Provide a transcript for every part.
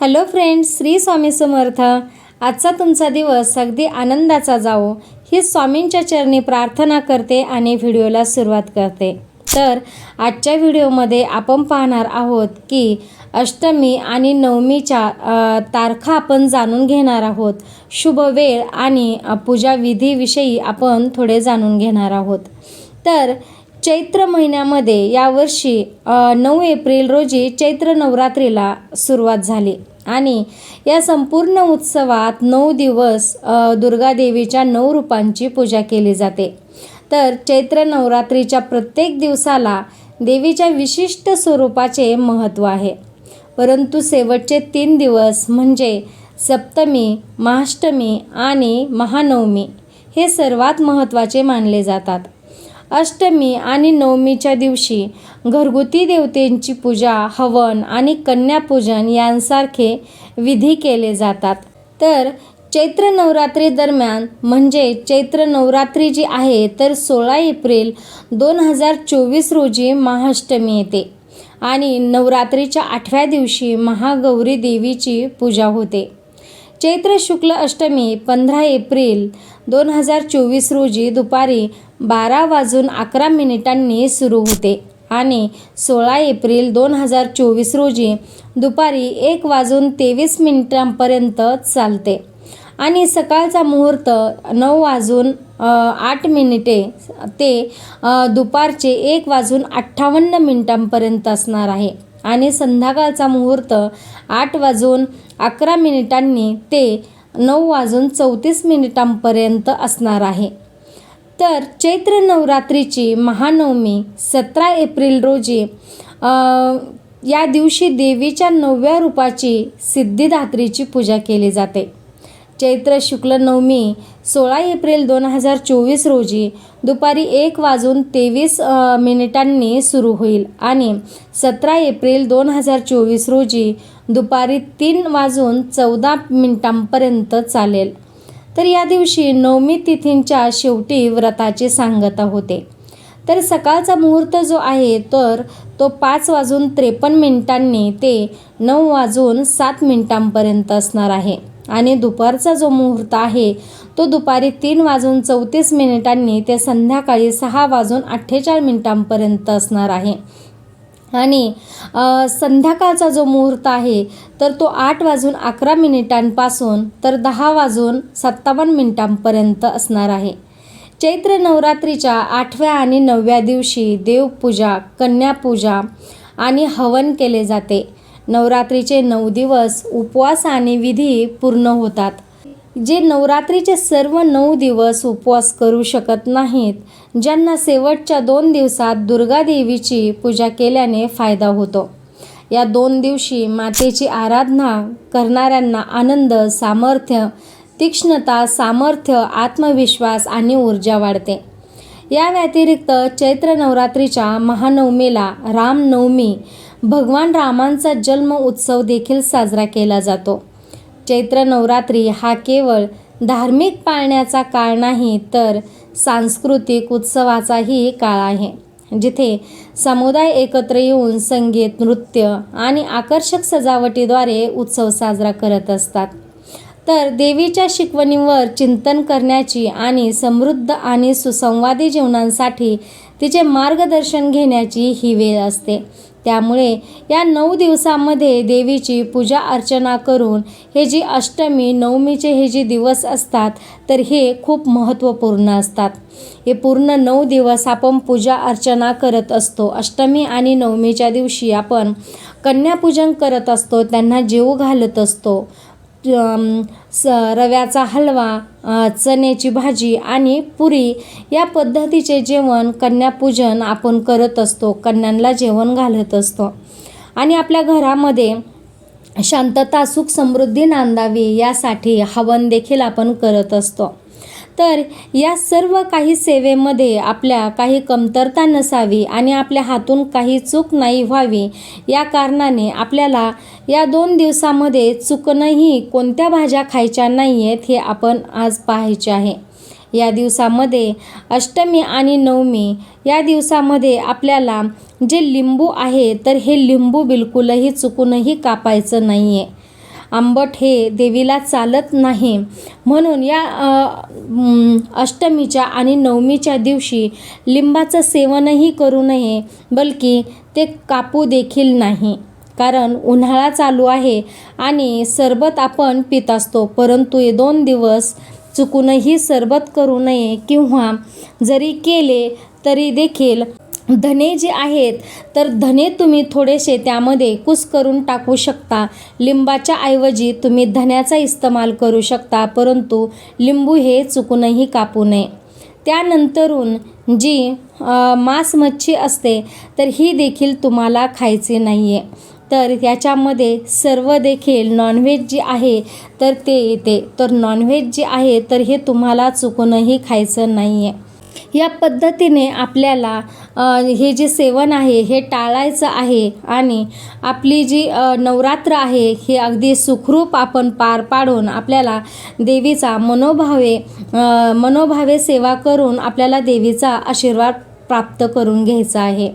Hello friends Shri Swami Samarth. आजचा तुमचा दिवस अगदी आनंदाचा जावो. ही स्वामींच्या चरणी प्रार्थना करते आणि व्हिडिओला सुरुवात करते. तर आजच्या व्हिडिओमध्ये आपण पाहणार आहोत की अष्टमी आणि नवमीच्या तारखा आपण जाणून घेणार आहोत. शुभ वेळ आणि पूजा विधीविषयी आपण थोडे जाणून घेणार आहोत. तर चैत्र महिन्यामध्ये यावर्षी नऊ एप्रिल रोजी चैत्र नवरात्रीला सुरुवात झाली. आणि या संपूर्ण उत्सवात नऊ दिवस दुर्गादेवीच्या नऊ रूपांची पूजा केली जाते. तर चैत्र नवरात्रीच्या प्रत्येक दिवसाला देवीच्या विशिष्ट स्वरूपाचे महत्त्व आहे. परंतु शेवटचे तीन दिवस म्हणजे सप्तमी महाष्टमी आणि महानवमी हे सर्वात महत्त्वाचे मानले जातात. अष्टमी आणि नवमीच्या दिवशी घरगुती देवतेंची पूजा हवन आणि कन्यापूजन यांसारखे विधी केले जातात. तर चैत्र नवरात्री दरम्यान म्हणजे चैत्र नवरात्री जी आहे तर सोळा एप्रिल दोन हजार चोवीस रोजी महाअष्टमी येते आणि नवरात्रीच्या आठव्या दिवशी महागौरी देवीची पूजा होते. चैत्र शुक्ल अष्टमी पंधरा एप्रिल दोन हजार चोवीस रोजी दुपारी बारा वाजून अकरा मिनिटांनी सुरू होते आणि सोळा एप्रिल दोन हजार चोवीस रोजी दुपारी एक वाजून तेवीस मिनिटांपर्यंत चालते. आणि सकाळचा मुहूर्त नऊ वाजून आठ मिनिटे ते दुपारचे एक वाजून अठ्ठावन्न मिनिटांपर्यंत असणार आहे. आणि संध्याकाळचा मुहूर्त आठ वाजून अकरा मिनिटांनी ते नऊ वाजून चौतीस मिनिटांपर्यंत असणार आहे. तर चैत्र नवरात्रीची महानवमी सतरा एप्रिल रोजी या दिवशी देवीच्या नवव्या रूपाची सिद्धिदात्रीची पूजा केली जाते. चैत्र शुक्ल नवमी सोळा एप्रिल दोन हजार चोवीस रोजी दुपारी एक वाजून तेवीस मिनिटांनी सुरू होईल आणि सतरा एप्रिल दोन हजार चोवीस रोजी दुपारी तीन वाजून चौदा मिनिटांपर्यंत चालेल. तर या दिवशी नवमी तिथींच्या शेवटी व्रताची सांगता होते तर सकाळचा मुहूर्त जो आहे तर तो पाच वाजून त्रेपन्न मिनिटांनी ते नऊ वाजून सात मिनिटांपर्यंत असणार आहे. आणि दुपारचा जो मुहूर्त आहे तो दुपारी तीन वाजून चौतीस मिनिटांनी ते संध्याकाळी सहा वाजून अठ्ठेचाळीस मिनिटांपर्यंत असणार आहे. आणि संध्याकाळचा जो मुहूर्त आहे तर तो आठ वाजून अकरा मिनिटांपासून तर दहा वाजून सत्तावन्न मिनिटांपर्यंत असणार आहे. चैत्र नवरात्रीच्या आठव्या आणि नवव्या दिवशी देवपूजा कन्यापूजा आणि हवन केले जाते. नवरात्रीचे नऊ दिवस उपवास आणि विधी पूर्ण होतात. जे नवरात्रीचे सर्व नऊ दिवस उपवास करू शकत नाहीत ज्यांना शेवटच्या दोन दिवसात दुर्गादेवीची पूजा केल्याने फायदा होतो. या दोन दिवशी मातेची आराधना करणाऱ्यांना आनंद सामर्थ्य तीक्ष्णता सामर्थ्य आत्मविश्वास आणि ऊर्जा वाढते. या व्यतिरिक्त चैत्र नवरात्रीच्या महानवमीला रामनवमी भगवान रामांचा जन्म उत्सव देखील साजरा केला जातो. चैत्र नवरात्री हा केवळ धार्मिक पाळण्याचा काळ नाही तर सांस्कृतिक उत्सवाचाही काळ आहे. जिथे समुदाय एकत्र येऊन संगीत नृत्य आणि आकर्षक सजावटीद्वारे उत्सव साजरा करत असतात. तर देवीच्या शिकवणीवर चिंतन करण्याची आणि समृद्ध आणि सुसंवादी जीवनांसाठी तिचे मार्गदर्शन घेण्याची ही वेळ असते. त्यामुळे या नऊ दिवसामध्ये देवीची पूजा अर्चना करून हे जी अष्टमी नवमीचे हे जे दिवस असतात तर हे खूप महत्त्वपूर्ण असतात. हे पूर्ण नऊ दिवस आपण पूजा अर्चना करत असतो. अष्टमी आणि नवमीच्या दिवशी आपण कन्यापूजन करत असतो त्यांना जीव घालत असतो. स रव्याचा हलवा चण्याची भाजी आणि पुरी या पद्धतीचे जेवण कन्यापूजन आपण करत असतो कन्यांना जेवण घालत असतो. आणि आपल्या घरामध्ये शांतता सुख समृद्धी नांदावी यासाठी हवन देखील आपण करत असतो. तर या सर्व काही सेवेमध्ये आपल्या काही कमतरता नसावी आणि आपल्या हातून काही चूक नाही व्हावी. या कारणाने आपल्याला या दोन दिवसामध्ये चुकणंही कोणत्या भाज्या खायच्या नाही आहेत हे आपण आज पाहायचे आहे. या दिवसामध्ये अष्टमी आणि नवमी या दिवसामध्ये आपल्याला जे लिंबू आहे तर हे लिंबू बिलकुलही चुकूनही कापायचं नाही आहे आंबट हे देवीला चालत नाही. म्हणून या अष्टमीच्या आणि नवमीच्या दिवशी लिंबाचं सेवनही करू नये बल्कि ते कापू देखील नाही. कारण उन्हाळा चालू आहे आणि सरबत आपण पित असतो परंतु हे दोन दिवस चुकूनही सरबत करू नये किंवा जरी केले तरी देखील धने जे आहेत तर धने तुम्ही थोडेसे त्यामध्ये कुस करून टाकू शकता. लिंबाच्या ऐवजी तुम्ही धन्याचा इस्तेमाल करू शकता परंतु लिंबू हे चुकूनही कापू नये. त्यानंतरून जी मांस मच्छी असते तर ही देखील तुम्हाला खायची नाही आहे तर याच्यामध्ये सर्व देखील नॉनव्हेज जे आहे तर ते येते. तर नॉनव्हेज जे आहे तर हे तुम्हाला चुकूनही खायचं नाही आहे या पद्धतीने आपल्याला हे जे सेवन आहे हे टाळायचं आहे आणि आपली जी नवरात्र आहे हे अगदी सुखरूप आपण पार पाडून आपल्याला देवीचा मनोभावे मनोभावे सेवा करून आपल्याला देवीचा आशीर्वाद प्राप्त करून घ्यायचा आहे.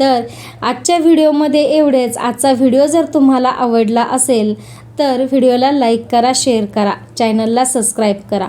तर आजच्या व्हिडिओमध्ये एवढेच. आजचा व्हिडिओ जर तुम्हाला आवडला असेल तर व्हिडिओला लाईक करा शेअर करा चॅनलला सबस्क्राईब करा.